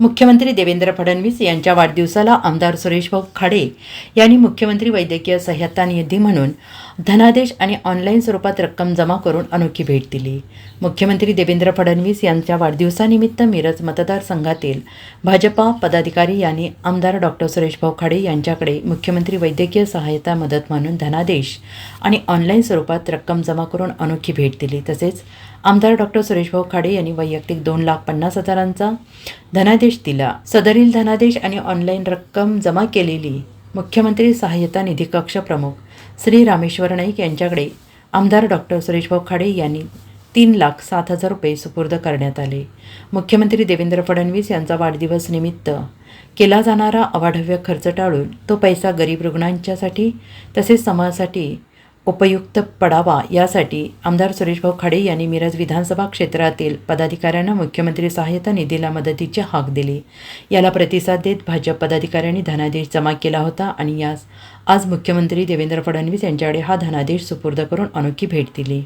मुख्यमंत्री देवेंद्र फडणवीस यांच्या वाढदिवसाला आमदार सुरेशभाऊ खाडे यांनी मुख्यमंत्री वैद्यकीय सहाय्यता निधी म्हणून धनादेश आणि ऑनलाईन स्वरूपात रक्कम जमा करून अनोखी भेट दिली. मुख्यमंत्री देवेंद्र फडणवीस यांच्या वाढदिवसानिमित्त मिरज मतदारसंघातील भाजपा पदाधिकारी यांनी आमदार डॉक्टर सुरेशभाऊ खाडे यांच्याकडे मुख्यमंत्री वैद्यकीय सहाय्यता मदत म्हणून धनादेश आणि ऑनलाईन स्वरूपात रक्कम जमा करून अनोखी भेट दिली. तसेच आमदार डॉक्टर सुरेशभाऊ खाडे यांनी वैयक्तिक दोन लाख पन्नास हजारांचा धनादेश दिला. सदरील धनादेश आणि ऑनलाईन रक्कम जमा केलेली मुख्यमंत्री सहाय्यता निधी कक्ष प्रमुख श्री रामेश्वर नाईक यांच्याकडे आमदार डॉक्टर सुरेशभाऊ खाडे यांनी तीन लाख सात हजार रुपये सुपूर्द करण्यात आले. मुख्यमंत्री देवेंद्र फडणवीस यांचा वाढदिवस निमित्त केला जाणारा अवाढव्य खर्च टाळून तो पैसा गरीब रुग्णांच्यासाठी तसेच समाजासाठी उपयुक्त पडावा यासाठी आमदार सुरेशभाऊ खाडे यांनी मिरज विधानसभा क्षेत्रातील पदाधिकाऱ्यांना मुख्यमंत्री सहाय्यता निधीला मदतीची हाक दिली. याला प्रतिसाद देत भाजप पदाधिकाऱ्यांनी धनादेश जमा केला होता आणि यास आज मुख्यमंत्री देवेंद्र फडणवीस यांच्याकडे हा धनादेश सुपूर्द करून अनोखी भेट दिली.